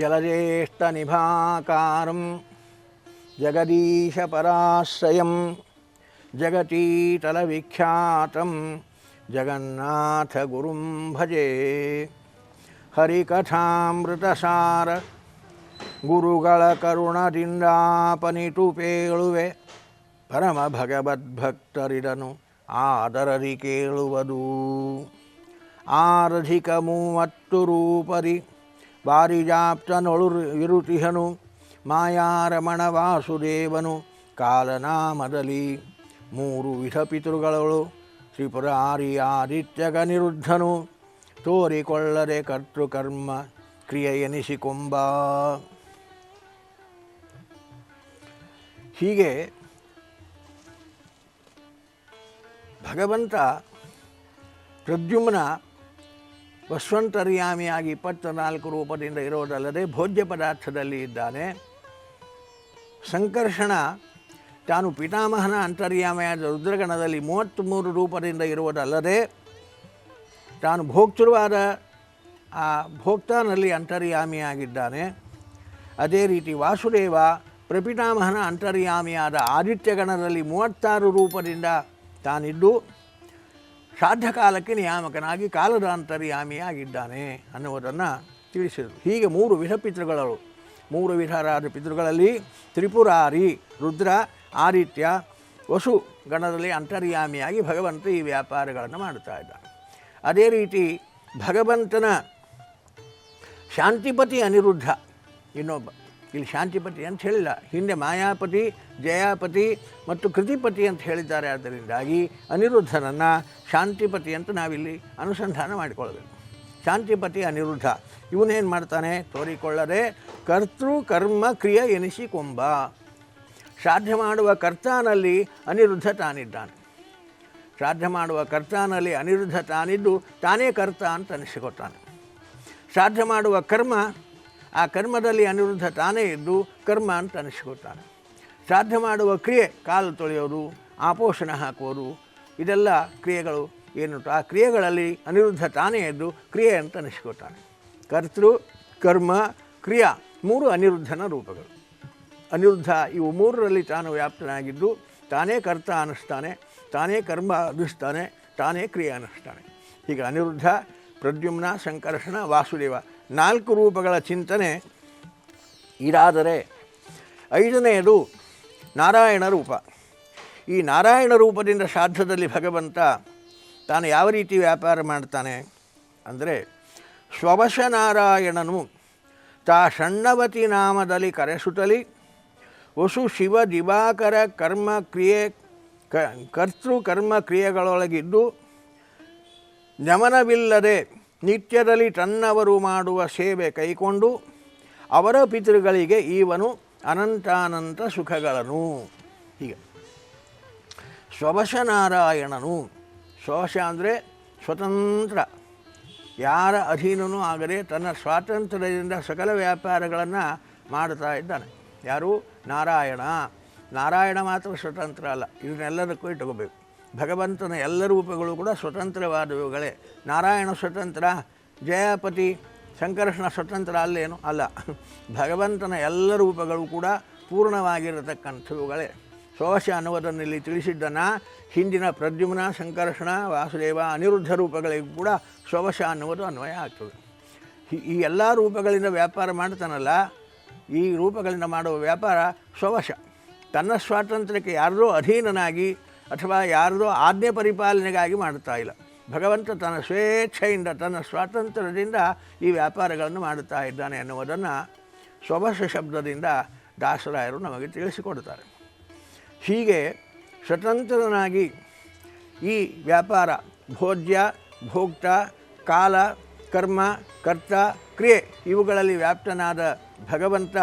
ಜಲಜ್ಯೇಷ್ಠನಿಭಾಕಾರಂ ಜಗದೀಶಪರಾಶ್ರಯಂ ಜಗತೀತಲವಿಖ್ಯಾತಂ ಜಗನ್ನಾಥಗುರುಂ ಭಜೆ ಹರಿಕಥಾಮೃತಸಾರ ಗುರುಗಳ ಕರುಣದಿಂದಾಪನಿತು ಪೇಳುವೆ ಪರಮ ಭಗವದ್ಭಕ್ತರಿದನು ಆದರದಿ ಕೇಳುವುದು ಆರಧಿಕ ಮೂವತ್ತು ರೂಪರಿ ಬಾರಿಜಾಪ್ತನೊಳು ಇರುತಿಹನು ಮಾಯಾರಮಣ ವಾಸುದೇವನು ಕಾಲನಾಮದಲ್ಲಿ ಮೂರು ವಿಧ ಪಿತೃಗಳು ತ್ರಿಪುರಾರಿ ಆದಿತ್ಯಗನಿರುದ್ಧನು ತೋರಿಕೊಳ್ಳದೆ ಕರ್ತೃಕರ್ಮ ಕ್ರಿಯೆ ಎನಿಸಿಕೊಂಬ ಹೀಗೆ ಭಗವಂತ ಪ್ರದ್ಯುಮ್ನ ವಸ್ವಂತರ್ಯಾಮಿಯಾಗಿ ಇಪ್ಪತ್ತನಾಲ್ಕು ರೂಪದಿಂದ ಇರೋದಲ್ಲದೆ ಭೋಜ್ಯ ಪದಾರ್ಥದಲ್ಲಿ ಇದ್ದಾನೆ. ಸಂಕರ್ಷಣ, ತಾನು ಪಿತಾಮಹನ ಅಂತರ್ಯಾಮಿಯಾದ ರುದ್ರಗಣದಲ್ಲಿ ಮೂವತ್ತ್ಮೂರು ರೂಪದಿಂದ ಇರುವುದಲ್ಲದೆ ತಾನು ಭೋಕ್ತೃವಾದ, ಆ ಭೋಕ್ತಾನಲ್ಲಿ ಅಂತರ್ಯಾಮಿಯಾಗಿದ್ದಾನೆ. ಅದೇ ರೀತಿ ವಾಸುದೇವ ಪ್ರಪಿತಾಮಹನ ಅಂತರ್ಯಾಮಿಯಾದ ಆದಿತ್ಯಗಣದಲ್ಲಿ ಮೂವತ್ತಾರು ರೂಪದಿಂದ ತಾನಿದ್ದು. ಶ್ರಾದ್ದ ಕಾಲಕ್ಕೆ ನಿಯಾಮಕನಾಗಿ ಕಾಲದ ಅಂತರ್ಯಾಮಿಯಾಗಿದ್ದಾನೆ ಅನ್ನುವುದನ್ನು ತಿಳಿಸಿದರು. ಹೀಗೆ ಮೂರು ವಿಧ ಪಿತೃಗಳು ಮೂರು ವಿಧರಾದ ಪಿತೃಗಳಲ್ಲಿ ತ್ರಿಪುರಾರಿ, ರುದ್ರ, ಆದಿತ್ಯ ವಸು ಗಣದಲ್ಲಿ ಅಂತರ್ಯಾಮಿಯಾಗಿ ಭಗವಂತ ಈ ವ್ಯಾಪಾರಗಳನ್ನು ಮಾಡುತ್ತಾ ಇದ್ದಾನೆ. ಅದೇ ರೀತಿ ಭಗವಂತನ ಶಾಂತಿಪತಿ ಅನಿರುದ್ಧ ಇನ್ನೊಬ್ಬ ಇಲ್ಲಿ ಶಾಂತಿಪತಿ ಅಂತ ಹೇಳಿಲ್ಲ. ಹಿಂದೆ ಮಾಯಾಪತಿ, ಜಯಾಪತಿ ಮತ್ತು ಕೃತಿಪತಿ ಅಂತ ಹೇಳಿದ್ದಾರೆ. ಆದ್ದರಿಂದಾಗಿ ಅನಿರುದ್ಧನನ್ನು ಶಾಂತಿಪತಿ ಅಂತ ನಾವಿಲ್ಲಿ ಅನುಸಂಧಾನ ಮಾಡಿಕೊಳ್ಳಬೇಕು. ಶಾಂತಿಪತಿ ಅನಿರುದ್ಧ. ಇವನೇನು ಮಾಡ್ತಾನೆ? ತೋರಿಕೊಳ್ಳದೆ ಕರ್ತೃ ಕರ್ಮ ಕ್ರಿಯೆ ಎನಿಸಿಕೊಂಬ ಶ್ರಾದ್ದ ಮಾಡುವ ಕರ್ತಾನಲ್ಲಿ ಅನಿರುದ್ಧ ತಾನಿದ್ದಾನೆ. ಶ್ರಾದ್ದ ಮಾಡುವ ಕರ್ತಾನಲ್ಲಿ ಅನಿರುದ್ಧ ತಾನಿದ್ದು ತಾನೇ ಕರ್ತ ಅಂತ ಅನಿಸಿಕೊತಾನೆ ಶ್ರಾದ್ದ ಮಾಡುವ ಕರ್ಮ ಆ ಕರ್ಮದಲ್ಲಿ ಅನಿರುದ್ಧ ತಾನೇ ಇದ್ದು ಕರ್ಮ ಅಂತ ಅನಿಸ್ಕೊಳ್ತಾನೆ. ಸಾಧ್ಯ ಮಾಡುವ ಕ್ರಿಯೆ ಕಾಲು ತೊಳೆಯೋದು ಆಪೋಷಣ ಹಾಕುವುದು ಇದೆಲ್ಲ ಕ್ರಿಯೆಗಳು ಏನು ಆ ಕ್ರಿಯೆಗಳಲ್ಲಿ ಅನಿರುದ್ಧ ತಾನೇ ಇದ್ದು ಕ್ರಿಯೆ ಅಂತ ಅನಿಸ್ಕೊಳ್ತಾನೆ. ಕರ್ತೃ, ಕರ್ಮ, ಕ್ರಿಯಾ ಮೂರು ಅನಿರುದ್ಧನ ರೂಪಗಳು. ಅನಿರುದ್ಧ ಇವು ಮೂರರಲ್ಲಿ ತಾನು ವ್ಯಾಪ್ತನಾಗಿದ್ದು ತಾನೇ ಕರ್ತ ಅನ್ನಿಸ್ತಾನೆ, ತಾನೇ ಕರ್ಮ ಅನ್ನಿಸ್ತಾನೆ, ತಾನೇ ಕ್ರಿಯೆ ಅನ್ನಿಸ್ತಾನೆ. ಈಗ ಅನಿರುದ್ಧ, ಪ್ರದ್ಯುಮ್ನ, ಸಂಕರ್ಷಣ, ವಾಸುದೇವ ನಾಲ್ಕು ರೂಪಗಳ ಚಿಂತನೆ ಇದಾದರೆ ಐದನೆಯದು ನಾರಾಯಣ ರೂಪ. ಈ ನಾರಾಯಣ ರೂಪದಿಂದ ಶ್ರಾದ್ದದಲ್ಲಿ ಭಗವಂತ ತಾನು ಯಾವ ರೀತಿ ವ್ಯಾಪಾರ ಮಾಡ್ತಾನೆ ಅಂದರೆ ಸ್ವವಶ ನಾರಾಯಣನು ತಾ ಷಣ್ಣವತಿ ನಾಮದಲ್ಲಿ ಕರೆಸುತ್ತಲಿ, ವಸು ಶಿವ ದಿವಾಕರ ಕರ್ಮ ಕ್ರಿಯೆ ಕ, ಕರ್ತೃ ಕರ್ಮ ಕ್ರಿಯೆಗಳೊಳಗಿದ್ದು ಗಮನವಿಲ್ಲದೆ ನಿತ್ಯದಲ್ಲಿ ತನ್ನವರು ಮಾಡುವ ಸೇವೆ ಕೈಕೊಂಡು ಅವರ ಪಿತೃಗಳಿಗೆ ಈವನು ಅನಂತಾನಂತ ಸುಖಗಳನು ಹೀಗೆ. ಸ್ವವಶ ನಾರಾಯಣನು ಸ್ವವಶ ಅಂದರೆ ಸ್ವತಂತ್ರ. ಯಾರ ಅಧೀನನೂ ಆಗದೆ ತನ್ನ ಸ್ವಾತಂತ್ರ್ಯದಿಂದ ಸಕಲ ವ್ಯಾಪಾರಗಳನ್ನು ಮಾಡ್ತಾ ಇದ್ದಾನೆ. ಯಾರು? ನಾರಾಯಣ. ನಾರಾಯಣ ಮಾತ್ರ ಸ್ವತಂತ್ರ ಅಲ್ಲ. ಇದನ್ನೆಲ್ಲದಕ್ಕೂ ಇಟ್ಕೋಬೇಕು ಭಗವಂತನ ಎಲ್ಲ ರೂಪಗಳು ಕೂಡ ಸ್ವತಂತ್ರವಾದವುಗಳೇ. ನಾರಾಯಣ ಸ್ವತಂತ್ರ, ಜಯಪತಿ ಸಂಕರ್ಷಣ ಸ್ವತಂತ್ರ ಅಲ್ಲೇನು ಅಲ್ಲ. ಭಗವಂತನ ಎಲ್ಲ ರೂಪಗಳು ಕೂಡ ಪೂರ್ಣವಾಗಿರತಕ್ಕಂಥವುಗಳೇ. ಸೋಶ ಅನ್ನುವುದನ್ನು ಇಲ್ಲಿ ತಿಳಿಸಿದ್ದನ್ನು ಹಿಂದಿನ ಪ್ರದ್ಯುಮ್ನ ಸಂಕರ್ಷಣ ವಾಸುದೇವ ಅನಿರುದ್ಧ ರೂಪಗಳಿಗೂ ಕೂಡ ಸೋವಶ ಅನ್ನುವುದು ಅನ್ವಯ ಆಗ್ತದೆ. ಈ- ಎಲ್ಲ ರೂಪಗಳಿಂದ ವ್ಯಾಪಾರ ಮಾಡ್ತಾನಲ್ಲ, ಈ ರೂಪಗಳಿಂದ ಮಾಡುವ ವ್ಯಾಪಾರ ಸ್ವವಶ ತನ್ನ ಸ್ವಾತಂತ್ರ್ಯಕ್ಕೆ ಯಾರದೋ ಅಧೀನನಾಗಿ ಅಥವಾ ಯಾರದೋ ಆಜ್ಞೆ ಪರಿಪಾಲನೆಗಾಗಿ ಮಾಡುತ್ತಾ ಇಲ್ಲ. ಭಗವಂತ ತನ್ನ ಸ್ವೇಚ್ಛೆಯಿಂದ, ತನ್ನ ಸ್ವಾತಂತ್ರ್ಯದಿಂದ ಈ ವ್ಯಾಪಾರಗಳನ್ನು ಮಾಡುತ್ತಾ ಇದ್ದಾನೆ ಎನ್ನುವುದನ್ನು ಸ್ವಭಸ ಶಬ್ದದಿಂದ ದಾಸರಾಯರು ನಮಗೆ ತಿಳಿಸಿಕೊಡುತ್ತಾರೆ. ಹೀಗೆ ಸ್ವತಂತ್ರನಾಗಿ ಈ ವ್ಯಾಪಾರ, ಭೋಜ್ಯ, ಭೋಕ್ತ, ಕಾಲ, ಕರ್ಮ, ಕರ್ತ, ಕ್ರಿಯೆ ಇವುಗಳಲ್ಲಿ ವ್ಯಾಪ್ತನಾದ ಭಗವಂತ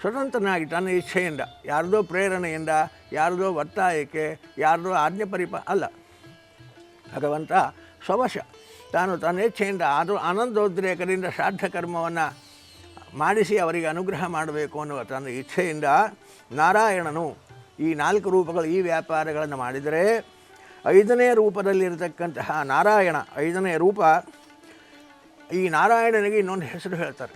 ಸ್ವತಂತ್ರನಾಗಿ ತನ್ನ ಇಚ್ಛೆಯಿಂದ, ಯಾರದೋ ಪ್ರೇರಣೆಯಿಂದ, ಯಾರದೋ ಒತ್ತಾಯಕ್ಕೆ, ಯಾರದೋ ಆಜ್ಞೆ ಪರಿಪ, ಅಲ್ಲ. ಭಗವಂತ ಸ್ವವಶ. ತಾನು ತನ್ನ ಇಚ್ಛೆಯಿಂದ ಅದು ಆನಂದೋದ್ರೇಕದಿಂದ ಶ್ರಾದ್ದ ಕರ್ಮವನ್ನು ಮಾಡಿಸಿ ಅವರಿಗೆ ಅನುಗ್ರಹ ಮಾಡಬೇಕು ಅನ್ನುವ ತನ್ನ ಇಚ್ಛೆಯಿಂದ ನಾರಾಯಣನು ಈ ನಾಲ್ಕು ರೂಪಗಳು, ಈ ವ್ಯಾಪಾರಗಳನ್ನು ಮಾಡಿದರೆ, ಐದನೇ ರೂಪದಲ್ಲಿರತಕ್ಕಂತಹ ನಾರಾಯಣ, ಐದನೇ ರೂಪ, ಈ ನಾರಾಯಣನಿಗೆ ಇನ್ನೊಂದು ಹೆಸರು ಹೇಳ್ತಾರೆ.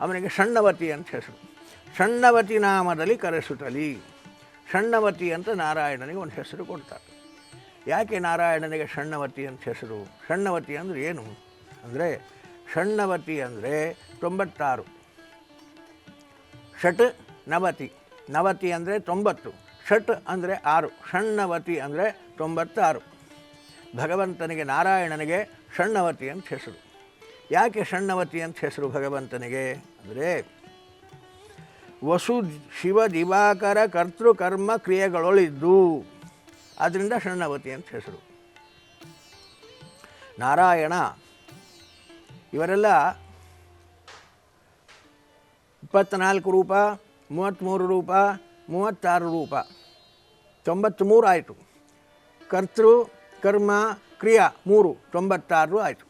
ಅವನಿಗೆ ಸಣ್ಣವತಿ ಅಂತ ಹೆಸರು. ಷಣ್ಣವತಿ ನಾಮದಲ್ಲಿ ಕರೆಸುತ್ತಲಿ ಷಣ್ಣವತಿ ಅಂತ ನಾರಾಯಣನಿಗೆ ಒಂದು ಹೆಸರು ಕೊಡ್ತಾರೆ. ಯಾಕೆ ನಾರಾಯಣನಿಗೆ ಷಣ್ಣವತಿ ಅಂತ ಹೆಸರು? ಷಣ್ಣವತಿ ಅಂದರೆ ಏನು? ಅಂದರೆ ಷಣ್ಣವತಿ ಅಂದರೆ ತೊಂಬತ್ತಾರು. ಷಟ್ ನವತಿ. ನವತಿ ಅಂದರೆ ತೊಂಬತ್ತು. ಷಟ್ ಅಂದರೆ ಆರು. ಷಣ್ಣವತಿ ಅಂದರೆ ತೊಂಬತ್ತಾರು. ಭಗವಂತನಿಗೆ ನಾರಾಯಣನಿಗೆ ಷಣ್ಣವತಿ ಅಂತ ಹೆಸರು. ಯಾಕೆ ಷಣ್ಣವತಿ ಅಂತ ಹೆಸರು ಭಗವಂತನಿಗೆ? ಅಂದರೆ ವಸು ಶಿವ ದಿವಾಕರ ಕರ್ತೃಕರ್ಮ ಕ್ರಿಯೆಗಳೊಳಿದ್ದು. ಆದ್ದರಿಂದ ಶರಣವತಿ ಅಂತ ಹೆಸರು. ನಾರಾಯಣ, ಇವರೆಲ್ಲ ಇಪ್ಪತ್ತ್ನಾಲ್ಕು ರೂಪ ಮೂವತ್ತ್ಮೂರು ರೂಪ, ಮೂವತ್ತಾರು ರೂಪ ತೊಂಬತ್ತ್ಮೂರು ಆಯಿತು. ಕರ್ತೃ, ಕರ್ಮ, ಕ್ರಿಯಾ, ಮೂರು, ತೊಂಬತ್ತಾರು ಆಯಿತು.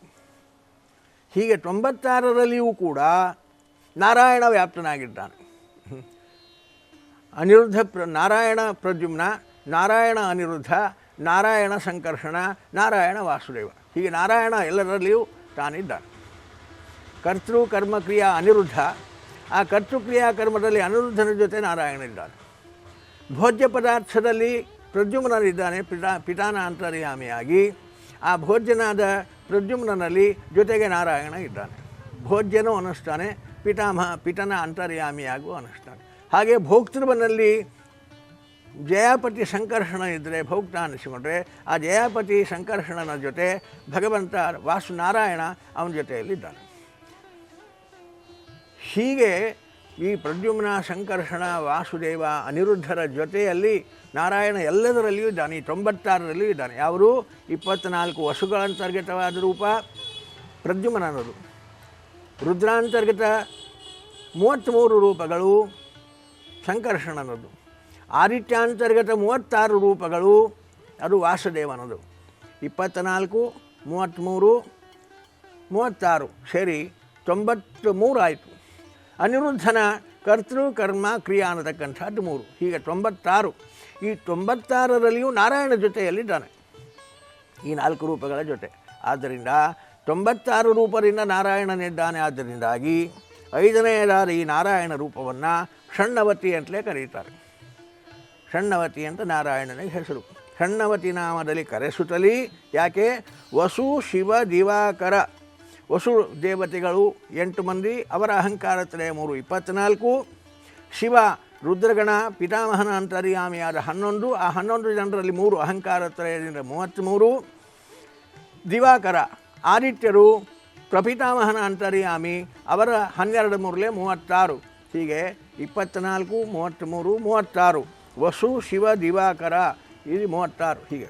ಹೀಗೆ ತೊಂಬತ್ತಾರರಲ್ಲಿಯೂ ಕೂಡ ನಾರಾಯಣ ವ್ಯಾಪ್ತನಾಗಿದ್ದಾನೆ. ಅನಿರುದ್ಧ ಪ್ರ, ನಾರಾಯಣ ಪ್ರದ್ಯುಮ್ನ, ನಾರಾಯಣ ಅನಿರುದ್ಧ, ನಾರಾಯಣ ಸಂಕರ್ಷಣ, ನಾರಾಯಣ ವಾಸುದೇವ. ಹೀಗೆ ನಾರಾಯಣ ಎಲ್ಲರಲ್ಲಿಯೂ ತಾನಿದ್ದಾನೆ ಕರ್ತೃ ಕರ್ಮಕ್ರಿಯಾ ಅನಿರುದ್ಧ. ಆ ಕರ್ತೃಕ್ರಿಯಾ ಕರ್ಮದಲ್ಲಿ ಅನಿರುದ್ಧನ ಜೊತೆ ನಾರಾಯಣ ಇದ್ದಾನೆ ಭೋಜ್ಯ ಪದಾರ್ಥದಲ್ಲಿ ಪ್ರದ್ಯುಮ್ನನಿದ್ದಾನೆ ಪಿತಾ ಪಿತಾನ ಅಂತರ್ಯಾಮಿಯಾಗಿ ಆ ಭೋಜ್ಯನಾದ ಪ್ರದ್ಯುಮ್ನಲ್ಲಿ ಜೊತೆಗೆ ನಾರಾಯಣ ಇದ್ದಾನೆ. ಭೋಜ್ಯನೂ ಅನ್ನಿಸ್ತಾನೆ ಪಿತಾಮಹ ಪಿತನ ಆಗುವ ಅನ್ನಿಸ್ತಾನೆ ಹಾಗೆ ಭೋಕ್ತೃವನಲ್ಲಿ ಜಯಾಪತಿ ಸಂಕರ್ಷಣ ಇದ್ದರೆ ಭೋಕ್ತ ಅನ್ನಿಸಿಕೊಂಡ್ರೆ ಆ ಜಯಾಪತಿ ಸಂಕರ್ಷಣನ ಜೊತೆ ಭಗವಂತ ವಾಸು ನಾರಾಯಣ ಅವನ ಜೊತೆಯಲ್ಲಿದ್ದಾನೆ. ಹೀಗೆ ಈ ಪ್ರದ್ಯುಮ್ನ ಸಂಕರ್ಷಣ, ವಾಸುದೇವ ಅನಿರುದ್ಧರ ಜೊತೆಯಲ್ಲಿ ನಾರಾಯಣ ಎಲ್ಲದರಲ್ಲಿಯೂ ಇದ್ದಾನೆ, ಈ ತೊಂಬತ್ತಾರರಲ್ಲಿಯೂ ಇದ್ದಾನೆ. ಅವರು ಇಪ್ಪತ್ತ್ನಾಲ್ಕು ವಸುಗಳಂತರ್ಗತವಾದ ರೂಪ ಪ್ರದ್ಯುಮ್ನನದು. ರುದ್ರಾಂತರ್ಗತ ಮೂವತ್ತ್ಮೂರು ರೂಪಗಳು ಸಂಕರ್ಷಣನದು ಆದಿತ್ಯಾಂತರ್ಗತ ಮೂವತ್ತಾರು ರೂಪಗಳು ಅದು ವಾಸುದೇವನದು. ಇಪ್ಪತ್ತನಾಲ್ಕು ಮೂವತ್ತ್ಮೂರು, ಮೂವತ್ತಾರು. ಸೇರಿ ತೊಂಬತ್ತು ಮೂರು ಆಯಿತು. ಅನಿರುದ್ಧನ ಕರ್ತೃ, ಕರ್ಮ, ಕ್ರಿಯಾ ಅನ್ನತಕ್ಕಂಥದ್ದು ಮೂರು. ಹೀಗೆ ತೊಂಬತ್ತಾರು. ಈ ತೊಂಬತ್ತಾರರಲ್ಲಿಯೂ ನಾರಾಯಣ ಜೊತೆಯಲ್ಲಿದ್ದಾನೆ. ಈ ನಾಲ್ಕು ರೂಪಗಳ ಜೊತೆ. ಆದ್ದರಿಂದ ತೊಂಬತ್ತಾರು ರೂಪದಿಂದ ನಾರಾಯಣನಿದ್ದಾನೆ. ಆದ್ದರಿಂದಾಗಿ ಐದನೆಯದಾದ ಈ ನಾರಾಯಣ ರೂಪವನ್ನು ಷಣ್ಣವತಿ ಅಂತಲೇ ಕರೀತಾರೆ. ಷಣ್ಣವತಿ ಅಂತ ನಾರಾಯಣನಿಗೆ ಹೆಸರು. ಷಣ್ಣವತಿ ನಾಮದಲ್ಲಿ ಕರೆಸುತ್ತಲಿ. ಯಾಕೆ? ವಸು, ಶಿವ, ದಿವಾಕರ. ವಸು ದೇವತೆಗಳು ಎಂಟು ಮಂದಿ, ಅವರ ಅಹಂಕಾರ ತ್ರಯ ಮೂರು ಇಪ್ಪತ್ತ್ನಾಲ್ಕು ಶಿವ, ರುದ್ರಗಣ, ಪಿತಾಮಹನ ಅಂತರ್ಯಾಮಿಯಾದ ಹನ್ನೊಂದು. ಆ ಹನ್ನೊಂದು ಜನರಲ್ಲಿ ಮೂರು ಅಹಂಕಾರ ತ್ರಯದಿಂದ ಮೂವತ್ತ್ಮೂರು. ದಿವಾಕರ ಆದಿತ್ಯರು ಪ್ರಪಿತಾಮಹನ ಅಂತರ್ಯಾಮಿ ಅವರ ಹನ್ನೆರಡು ಮೂರಲೆ ಮೂವತ್ತಾರು. ಹೀಗೆ ಇಪ್ಪತ್ತ್ನಾಲ್ಕು ಮೂವತ್ತ್ಮೂರು, ಮೂವತ್ತಾರು. ವಸು, ಶಿವ, ದಿವಾಕರ ಇದು ಮೂವತ್ತಾರು. ಹೀಗೆ.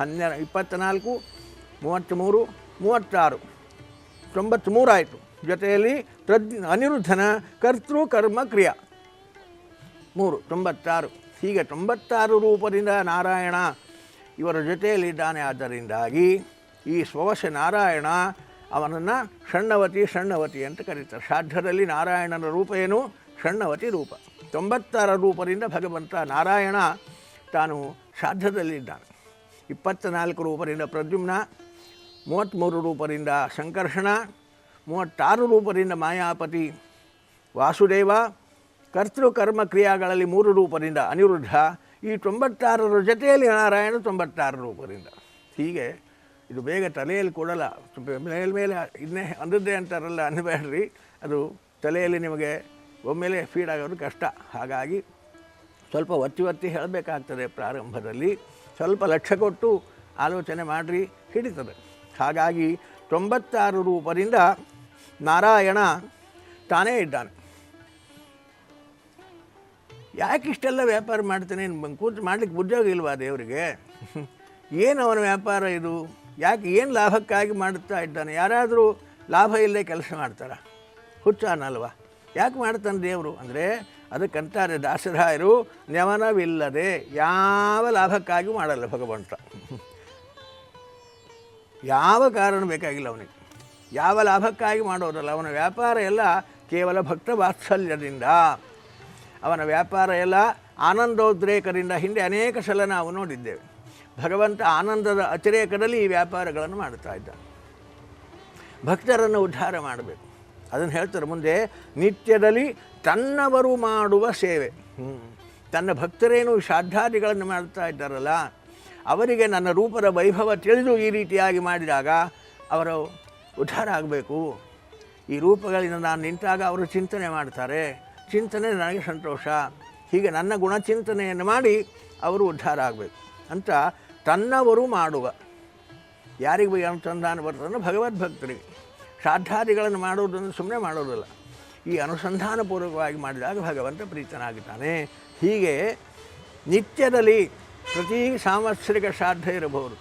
ಹನ್ನೆರಡು ಇಪ್ಪತ್ತ್ನಾಲ್ಕು, ಮೂವತ್ತ್ಮೂರು, ಮೂವತ್ತಾರು. ತೊಂಬತ್ತ್ಮೂರು ಆಯಿತು ಜೊತೆಯಲ್ಲಿ ಪ್ರದ್ ಅನಿರುದ್ಧನ ಕರ್ತೃ ಕರ್ಮ ಕ್ರಿಯಾ. ಮೂರು, ತೊಂಬತ್ತಾರು. ಹೀಗೆ ತೊಂಬತ್ತಾರು ರೂಪದಿಂದ ನಾರಾಯಣ ಇವರ ಜೊತೆಯಲ್ಲಿದ್ದಾನೆ. ಆದ್ದರಿಂದಾಗಿ ಈ ಸ್ವವಶ ನಾರಾಯಣ ಅವನನ್ನು ಷಣ್ಣವತಿ ಷಣ್ಣವತಿ ಅಂತ ಕರೀತಾರೆ. ಶ್ರಾದ್ದದಲ್ಲಿ ನಾರಾಯಣನ ರೂಪ ಏನು? ಷಣ್ಣವತಿ ರೂಪ. ತೊಂಬತ್ತಾರ ರೂಪದಿಂದ ಭಗವಂತ ನಾರಾಯಣ ತಾನು ಶ್ರಾದ್ದದಲ್ಲಿದ್ದಾನೆ ಇಪ್ಪತ್ತ ನಾಲ್ಕು ರೂಪದಿಂದ ಪ್ರದ್ಯುಮ್ನ ಮೂವತ್ತ್ಮೂರು ರೂಪದಿಂದ ಸಂಕರ್ಷಣ, ಮೂವತ್ತಾರು ರೂಪದಿಂದ ಮಾಯಾಪತಿ, ವಾಸುದೇವ, ಕರ್ತೃಕರ್ಮ ಕ್ರಿಯಾಗಳಲ್ಲಿ ಮೂರು ರೂಪದಿಂದ ಅನಿರುದ್ಧ. ಈ ತೊಂಬತ್ತಾರರ ಜೊತೆಯಲ್ಲಿ ನಾರಾಯಣ ತೊಂಬತ್ತಾರು ರೂಪದಿಂದ. ಹೀಗೆ ಇದು ಬೇಗ ತಲೆಯಲ್ಲಿ ಕೊಡಲ್ಲ. ಮೇಲೆ ಮೇಲೆ ಇನ್ನೇ ಅಂದದ್ದೇ ಅಂತಾರಲ್ಲ ಅನ್ನಬೇಡ್ರಿ ಅದು ತಲೆಯಲ್ಲಿ ನಿಮಗೆ ಒಮ್ಮೆಲೆ ಫೀಡ್ ಆಗೋದು ಕಷ್ಟ. ಹಾಗಾಗಿ ಸ್ವಲ್ಪ ಒತ್ತಿ ಒತ್ತಿ ಹೇಳಬೇಕಾಗ್ತದೆ ಪ್ರಾರಂಭದಲ್ಲಿ. ಸ್ವಲ್ಪ ಲಕ್ಷ್ಯ ಕೊಟ್ಟು ಆಲೋಚನೆ ಮಾಡಿರಿ, ಹಿಡಿತದೆ. ಹಾಗಾಗಿ ತೊಂಬತ್ತಾರು ರೂಪದಿಂದ ನಾರಾಯಣ ತಾನೇ ಇದ್ದಾನೆ. ಯಾಕೆ ಇಷ್ಟೆಲ್ಲ ವ್ಯಾಪಾರ ಮಾಡ್ತಾನೆ? ಕೂತು ಮಾಡ್ಲಿಕ್ಕೆ ಉದ್ಯೋಗ ಇಲ್ವಾ ದೇವರಿಗೆ? ಏನು ಅವನ ವ್ಯಾಪಾರ ಇದು? ಯಾಕೆ ಏನು ಲಾಭಕ್ಕಾಗಿ ಮಾಡುತ್ತಾ ಇದ್ದಾನೆ? ಯಾರಾದರೂ ಲಾಭ ಇಲ್ಲದೆ ಕೆಲಸ ಮಾಡ್ತಾರ? ಹುಚ್ಚಾನಲ್ವ? ಯಾಕೆ ಮಾಡ್ತಾನೆ ದೇವರು? ಅಂದರೆ ಅದಕ್ಕಂತಾರೆ ದಾಸರಾಯರು ನೆವನವಿಲ್ಲದೆ ಯಾವ ಲಾಭಕ್ಕಾಗಿ ಮಾಡಲ್ಲ ಭಗವಂತ. ಯಾವ ಕಾರಣ ಬೇಕಾಗಿಲ್ಲ ಅವನಿಗೆ. ಯಾವ ಲಾಭಕ್ಕಾಗಿ ಮಾಡೋದಲ್ಲ? ಅವನ ವ್ಯಾಪಾರ ಎಲ್ಲ ಕೇವಲ ಭಕ್ತ ವಾತ್ಸಲ್ಯದಿಂದ. ಅವನ ವ್ಯಾಪಾರ ಎಲ್ಲ ಆನಂದೋದ್ರೇಕದಿಂದ ಹಿಂದೆ ಅನೇಕ ಸಲ ನಾವು ನೋಡಿದ್ದೇವೆ. ಭಗವಂತ ಆನಂದದ ಅತಿರೇಕದಲ್ಲಿ ಈ ವ್ಯಾಪಾರಗಳನ್ನು ಮಾಡ್ತಾ ಇದ್ದ ಭಕ್ತರನ್ನು ಉದ್ಧಾರ ಮಾಡಬೇಕು. ಅದನ್ನು ಹೇಳ್ತಾರೆ, ಮುಂದೆ ನಿತ್ಯದಲ್ಲಿ ತನ್ನವರು ಮಾಡುವ ಸೇವೆ. ತನ್ನ ಭಕ್ತರೇನು ಶ್ರಾದ್ದಾದಿಗಳನ್ನು ಮಾಡ್ತಾ ಇದ್ದಾರಲ್ಲ, ಅವರಿಗೆ ನನ್ನ ರೂಪದ ವೈಭವ ತಿಳಿದು ಈ ರೀತಿಯಾಗಿ ಮಾಡಿದಾಗ ಅವರು ಉದ್ಧಾರ ಆಗಬೇಕು. ಈ ರೂಪಗಳಿಂದ ನಾನು ನಿಂತಾಗ ಅವರು ಚಿಂತನೆ ಮಾಡ್ತಾರೆ. ಚಿಂತನೆ ನನಗೆ ಸಂತೋಷ. ಹೀಗೆ ನನ್ನ ಗುಣಚಿಂತನೆಯನ್ನು ಮಾಡಿ ಅವರು ಉದ್ಧಾರ ಆಗಬೇಕು. ಅಂತ ತನ್ನವರು ಮಾಡುವ. ಯಾರಿಗೆ ಅನುಸಂಧಾನ ಬರ್ತದೋ ಭಗವದ್ಭಕ್ತರಿಗೆ. ಶ್ರಾದ್ದಾದಿಗಳನ್ನು ಮಾಡುವುದನ್ನು ಸುಮ್ಮನೆ ಮಾಡೋದಿಲ್ಲ. ಈ ಅನುಸಂಧಾನಪೂರ್ವಕವಾಗಿ ಮಾಡಿದಾಗ ಭಗವಂತ ಪ್ರೀತನಾಗುತ್ತಾನೆ ಹೀಗೆ ನಿತ್ಯದಲ್ಲಿ ಪ್ರತಿ ಸಾಂವತ್ಸರಿಕ ಶ್ರಾದ್ದ ಇರಬಹುದು,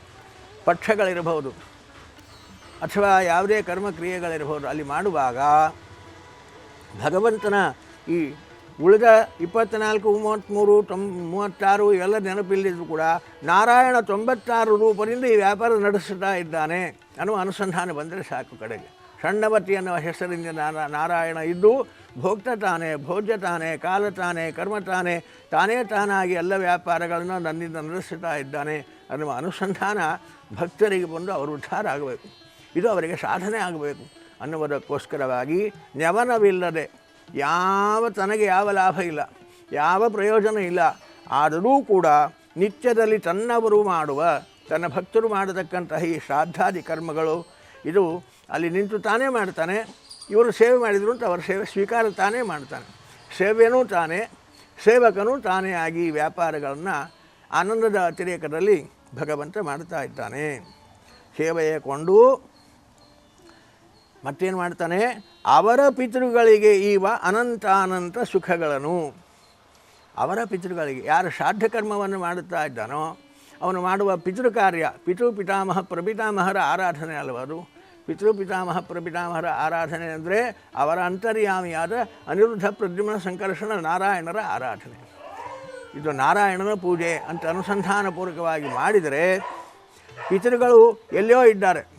ಪಕ್ಷಗಳಿರಬಹುದು, ಅಥವಾ ಯಾವುದೇ ಕರ್ಮಕ್ರಿಯೆಗಳಿರಬಹುದು. ಅಲ್ಲಿ ಮಾಡುವಾಗ ಭಗವಂತನ ಈ ಉಳಿದ ಇಪ್ಪತ್ತ್ನಾಲ್ಕು ಮೂವತ್ತ್ಮೂರು, ತೊಂ, ಮೂವತ್ತಾರು ಇವೆಲ್ಲ ನೆನಪಿಲ್ಲಿದ್ರು ಕೂಡ ನಾರಾಯಣ ತೊಂಬತ್ತಾರು ರೂಪದಿಂದ ಈ ವ್ಯಾಪಾರ ನಡೆಸ್ತಾ ಇದ್ದಾನೆ ಅನ್ನುವ ಅನುಸಂಧಾನ ಬಂದರೆ ಸಾಕು ಕಡೆಗೆ. ಸಣ್ಣವತಿ ಅನ್ನುವ ಹೆಸರಿಂದ ನಾರ, ನಾರಾಯಣ ಇದ್ದು ಭೋಕ್ತ ತಾನೆ, ಭೋಜ್ಯ ತಾನೆ, ಕಾಲ ತಾನೆ, ಕರ್ಮ ತಾನೆ, ತಾನೇ ತಾನಾಗಿ ಎಲ್ಲ ವ್ಯಾಪಾರಗಳನ್ನು ನನ್ನಿಂದ ನಡೆಸ್ತಾ ಇದ್ದಾನೆ ಅನ್ನುವ ಅನುಸಂಧಾನ ಭಕ್ತರಿಗೆ ಬಂದು ಅವರು ಉದ್ಧಾರ ಆಗಬೇಕು. ಇದು ಅವರಿಗೆ ಸಾಧನೆ ಆಗಬೇಕು ಅನ್ನುವುದಕ್ಕೋಸ್ಕರವಾಗಿ ನ್ಯವನವಿಲ್ಲದೆ ಯಾವ ತನಗೆ ಯಾವ ಲಾಭ ಇಲ್ಲ, ಯಾವ ಪ್ರಯೋಜನ ಇಲ್ಲ, ಆದರೂ ಕೂಡ ನಿತ್ಯದಲ್ಲಿ ತನ್ನವರು ಮಾಡುವ, ತನ್ನ ಭಕ್ತರು ಮಾಡತಕ್ಕಂತಹ ಈ ಶ್ರಾದ್ದಾದಿ ಕರ್ಮಗಳು, ಇದು ಅಲ್ಲಿ ನಿಂತು ತಾನೇ ಮಾಡ್ತಾನೆ, ಇವರು ಸೇವೆ ಮಾಡಿದರು ಅಂತ ಅವರ ಸೇವೆ ಸ್ವೀಕಾರ ತಾನೇ ಮಾಡ್ತಾನೆ. ಸೇವೆಯೂ ತಾನೇ, ಸೇವಕನೂ ತಾನೇ ಆಗಿ ವ್ಯಾಪಾರಗಳನ್ನು ಆನಂದದ ಅತಿರೇಕದಲ್ಲಿ ಭಗವಂತ ಮಾಡ್ತಾ ಇದ್ದಾನೆ. ಸೇವೆಯ ಕೊಂಡು ಮತ್ತೇನು ಮಾಡ್ತಾನೆ? ಅವರ ಪಿತೃಗಳಿಗೆ ಈವ ಅನಂತ ಅನಂತ ಸುಖಗಳನ್ನು. ಅವರ ಪಿತೃಗಳಿಗೆ, ಯಾರು ಶ್ರಾದ್ದಕರ್ಮವನ್ನು ಮಾಡುತ್ತಾ ಇದ್ದಾನೋ, ಅವನು ಮಾಡುವ ಪಿತೃ ಕಾರ್ಯ, ಪಿತೃ ಪಿತಾಮಹ ಪ್ರಪಿತಾಮಹರ ಆರಾಧನೆ ಅಲ್ಲವರು ಪಿತೃ ಪಿತಾಮಹ ಪ್ರಪಿತಾಮಹರ ಆರಾಧನೆ ಅಂದರೆ ಅವರ ಅಂತರ್ಯಾಮಿಯಾದ ಅನಿರುದ್ಧ ಪ್ರದ್ಯುಮ್ನ ಸಂಕರ್ಷಣ ನಾರಾಯಣರ ಆರಾಧನೆ. ಇದು ನಾರಾಯಣನ ಪೂಜೆ ಅಂತ ಅನುಸಂಧಾನಪೂರ್ವಕವಾಗಿ ಮಾಡಿದರೆ ಪಿತೃಗಳು ಎಲ್ಲಿಯೋ ಇದ್ದಾರೆ.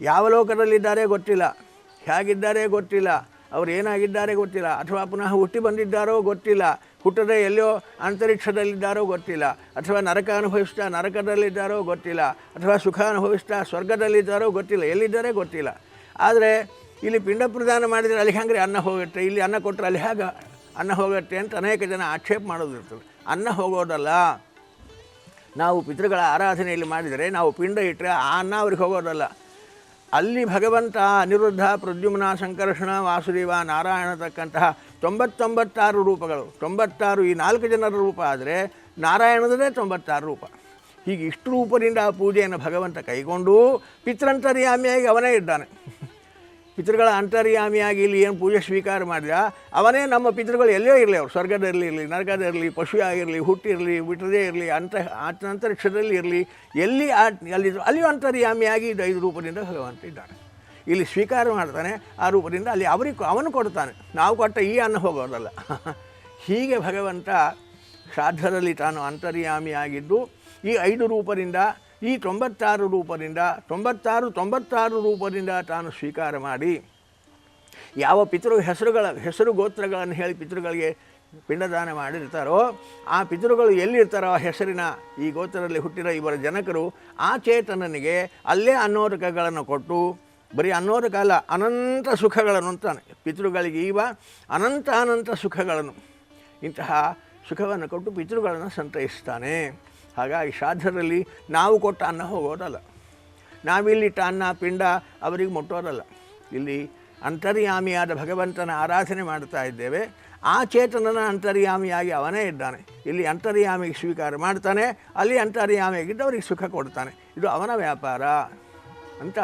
ಯಾವ ಲೋಕದಲ್ಲಿದ್ದಾರೆ ಗೊತ್ತಿಲ್ಲ. ಹೇಗಿದ್ದಾರೆ ಗೊತ್ತಿಲ್ಲ. ಅವ್ರು ಏನಾಗಿದ್ದಾರೆ ಗೊತ್ತಿಲ್ಲ. ಅಥವಾ ಪುನಃ ಹುಟ್ಟಿ ಬಂದಿದ್ದಾರೋ ಗೊತ್ತಿಲ್ಲ. ಹುಟ್ಟದೆ ಎಲ್ಲೋ ಅಂತರಿಕ್ಷದಲ್ಲಿದ್ದಾರೋ ಗೊತ್ತಿಲ್ಲ. ಅಥವಾ ನರಕ ಅನುಭವಿಸ್ತಾ ನರಕದಲ್ಲಿದ್ದಾರೋ ಗೊತ್ತಿಲ್ಲ. ಅಥವಾ ಸುಖ ಅನುಭವಿಸ್ತಾ ಸ್ವರ್ಗದಲ್ಲಿದ್ದಾರೋ ಗೊತ್ತಿಲ್ಲ. ಎಲ್ಲಿದ್ದಾರೆ ಗೊತ್ತಿಲ್ಲ. ಆದರೆ ಇಲ್ಲಿ ಪಿಂಡ ಪ್ರದಾನ ಮಾಡಿದರೆ ಅಲ್ಲಿ ಹಂಗ್ರೆ ಅನ್ನ ಹೋಗುತ್ತೆ? ಇಲ್ಲಿ ಅನ್ನ ಕೊಟ್ಟರೆ ಅಲ್ಲಿ ಹೇಗೆ ಅನ್ನ ಹೋಗುತ್ತೆ ಅಂತ ಅನೇಕ ಜನ ಆಕ್ಷೇಪ ಮಾಡೋದಿರ್ತದೆ. ಅನ್ನ ಹೋಗೋದಲ್ಲ. ನಾವು ಪಿತೃಗಳ ಆರಾಧನೆಯಲ್ಲಿ ಮಾಡಿದರೆ ನಾವು ಪಿಂಡ ಇಟ್ಟರೆ ಆ ಅನ್ನ ಅವ್ರಿಗೆ ಹೋಗೋದಲ್ಲ. ಅಲ್ಲಿ ಭಗವಂತ ಅನಿರುದ್ಧ, ಪ್ರದ್ಯುಮ್ನ ಸಂಕರ್ಷಣ ವಾಸುದೇವ, ನಾರಾಯಣ ತಕ್ಕಂತಹ ತೊಂಬತ್ತೊಂಬತ್ತಾರು ರೂಪಗಳು. ತೊಂಬತ್ತಾರು ಈ ನಾಲ್ಕು ಜನರ ರೂಪ ಆದರೆ ನಾರಾಯಣದೇ ತೊಂಬತ್ತಾರು ರೂಪ. ಹೀಗೆ ಇಷ್ಟು ರೂಪದಿಂದ ಆ ಪೂಜೆಯನ್ನು ಭಗವಂತ ಕೈಗೊಂಡು ಪಿತೃಂತರ್ಯಾಮಿಯಾಗಿ ಅವನೇ ಇದ್ದಾನೆ. ಪಿತೃಗಳ ಅಂತರ್ಯಾಮಿಯಾಗಿ ಇಲ್ಲಿ ಏನು ಪೂಜೆ ಸ್ವೀಕಾರ ಮಾಡಿದ ಅವನೇ ನಮ್ಮ ಪಿತೃಗಳು ಎಲ್ಲೇ ಇರಲಿ ಅವರು ಸ್ವರ್ಗದಲ್ಲಿ ಇರಲಿ ನರಕದಿರಲಿ ಪಶು ಆಗಿರಲಿ ಹುಟ್ಟಿರಲಿ ಬಿಟ್ಟದೇ ಇರಲಿ ಅಂತ ಅಂತರಿಕ್ಷದಲ್ಲಿ ಇರಲಿ, ಎಲ್ಲಿ ಆ, ಅಲ್ಲಿ, ಅಲ್ಲಿಯೂ ಅಂತರ್ಯಾಮಿಯಾಗಿ ಐದು ರೂಪದಿಂದ ಭಗವಂತ ಇದ್ದಾನೆ ಇಲ್ಲಿ ಸ್ವೀಕಾರ ಮಾಡ್ತಾನೆ, ಆ ರೂಪದಿಂದ ಅಲ್ಲಿ ಅವರಿಗೆ, ಅವನು ಕೊಡ್ತಾನೆ. ನಾವು ಕೊಟ್ಟ ಈ ಅನ್ನ ಹೋಗೋದಲ್ಲ. ಹೀಗೆ ಭಗವಂತ ಶ್ರಾದ್ದದಲ್ಲಿ ತಾನು ಅಂತರ್ಯಾಮಿಯಾಗಿದ್ದು, ಈ ಐದು ರೂಪದಿಂದ ಈ ತೊಂಬತ್ತಾರು ರೂಪದಿಂದ, ತೊಂಬತ್ತಾರು ತೊಂಬತ್ತಾರು ರೂಪದಿಂದ ತಾನು ಸ್ವೀಕಾರ ಮಾಡಿ, ಯಾವ ಪಿತೃ ಹೆಸರುಗಳ, ಹೆಸರು ಗೋತ್ರಗಳನ್ನು ಹೇಳಿ ಪಿತೃಗಳಿಗೆ ಪಿಂಡದಾನ ಮಾಡಿರ್ತಾರೋ, ಆ ಪಿತೃಗಳು ಎಲ್ಲಿರ್ತಾರೋ ಆ ಹೆಸರಿನ ಈ ಗೋತ್ರದಲ್ಲಿ ಹುಟ್ಟಿರೋ ಇವರ ಜನಕರು, ಆ ಚೇತನನಿಗೆ ಅಲ್ಲೇ ಅನ್ನೋದಕಗಳನ್ನು ಕೊಟ್ಟು, ಬರೀ ಅನ್ನೋದಕ ಅಲ್ಲ, ಅನಂತ ಸುಖಗಳನ್ನು ಅಂತಾನೆ. ಪಿತೃಗಳಿಗೆ ಈವ ಅನಂತ ಅನಂತ ಸುಖಗಳನ್ನು, ಇಂತಹ ಸುಖವನ್ನು ಕೊಟ್ಟು ಪಿತೃಗಳನ್ನು ಸಂತೈಸ್ತಾನೆ. ಹಾಗಾಗಿ ಶ್ರಾದ್ದದಲ್ಲಿ ನಾವು ಕೊಟ್ಟ ಅನ್ನ ಹೋಗೋದಲ್ಲ. ನಾವಿಲ್ಲಿಟ್ಟ ಅನ್ನ, ಪಿಂಡ ಅವರಿಗೆ ಮುಟ್ಟೋದಲ್ಲ. ಇಲ್ಲಿ ಅಂತರ್ಯಾಮಿಯಾದ ಭಗವಂತನ ಆರಾಧನೆ ಮಾಡ್ತಾ ಇದ್ದೇವೆ. ಆ ಚೇತನನ ಅಂತರ್ಯಾಮಿಯಾಗಿ ಅವನೇ ಇದ್ದಾನೆ. ಇಲ್ಲಿ ಅಂತರ್ಯಾಮಿಗೆ ಸ್ವೀಕಾರ ಮಾಡ್ತಾನೆ, ಅಲ್ಲಿ ಅಂತರ್ಯಾಮಿಯಾಗಿದ್ದು ಅವರಿಗೆ ಸುಖ ಕೊಡ್ತಾನೆ. ಇದು ಅವನ ವ್ಯಾಪಾರ. ಅಂತ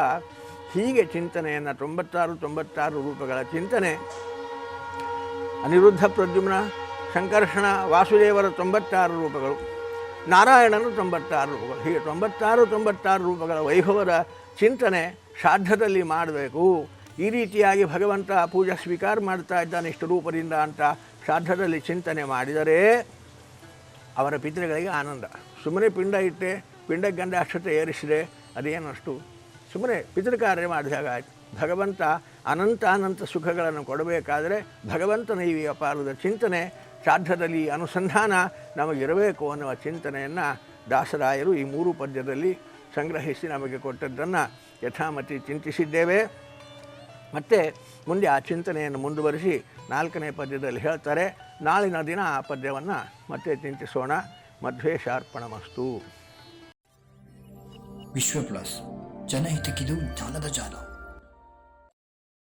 ಹೀಗೆ ಚಿಂತನೆಯನ್ನು ತೊಂಬತ್ತಾರು ತೊಂಬತ್ತಾರು ರೂಪಗಳ ಚಿಂತನೆ. ಅನಿರುದ್ಧ ಪ್ರದ್ಯುಮ್ನ ಸಂಕರ್ಷಣ ವಾಸುದೇವರ ತೊಂಬತ್ತಾರು ರೂಪಗಳು. ನಾರಾಯಣನ ತೊಂಬತ್ತಾರು ರೂಪಗಳು. ಹೀಗೆ ತೊಂಬತ್ತಾರು ತೊಂಬತ್ತಾರು ರೂಪಗಳ ವೈಭವದ ಚಿಂತನೆ ಶ್ರಾದ್ದದಲ್ಲಿ ಮಾಡಬೇಕು. ಈ ರೀತಿಯಾಗಿ ಭಗವಂತ ಪೂಜಾ ಸ್ವೀಕಾರ ಮಾಡ್ತಾ ಇದ್ದಾನೆ ಇಷ್ಟು ರೂಪದಿಂದ ಅಂತ ಶ್ರಾದ್ದದಲ್ಲಿ ಚಿಂತನೆ ಮಾಡಿದರೆ ಅವರ ಪಿತೃಗಳಿಗೆ ಆನಂದ. ಸುಮ್ಮನೆ ಪಿಂಡ ಇಟ್ಟೆ, ಪಿಂಡ ಗಂಧ ಅಕ್ಷತೆ ಏರಿಸಿದೆ ಅದೇನಷ್ಟು ಸುಮ್ಮನೆ ಪಿತೃಕಾರ್ಯ ಮಾಡಿದಾಗ ಭಗವಂತ ಅನಂತ ಅನಂತ ಸುಖಗಳನ್ನು ಕೊಡಬೇಕಾದರೆ ಭಗವಂತನ ಈ ವ್ಯಾಪಾರದ ಚಿಂತನೆ ಶ್ರಾದ್ದದಲ್ಲಿ ಅನುಸಂಧಾನ ನಮಗಿರಬೇಕು ಅನ್ನುವ ಚಿಂತನೆಯನ್ನು ದಾಸರಾಯರು ಈ ಮೂರು ಪದ್ಯದಲ್ಲಿ ಸಂಗ್ರಹಿಸಿ ನಮಗೆ ಕೊಟ್ಟದ್ದನ್ನು ಯಥಾಮತಿ ಚಿಂತಿಸಿದ್ದೇವೆ. ಮತ್ತು ಮುಂದೆ ಆ ಚಿಂತನೆಯನ್ನು ಮುಂದುವರಿಸಿ ನಾಲ್ಕನೇ ಪದ್ಯದಲ್ಲಿ ಹೇಳ್ತಾರೆ, ನಾಳಿನ ದಿನ ಆ ಪದ್ಯವನ್ನು ಮತ್ತೆ ಚಿಂತಿಸೋಣ ಮಧ್ವೇಶಾರ್ಪಣಮಸ್ತು ವಿಶ್ವ ಪ್ಲಸ್ ಜನಹಿತಕ್ಕಿದು ಜಾಲದ ಜಾಲ.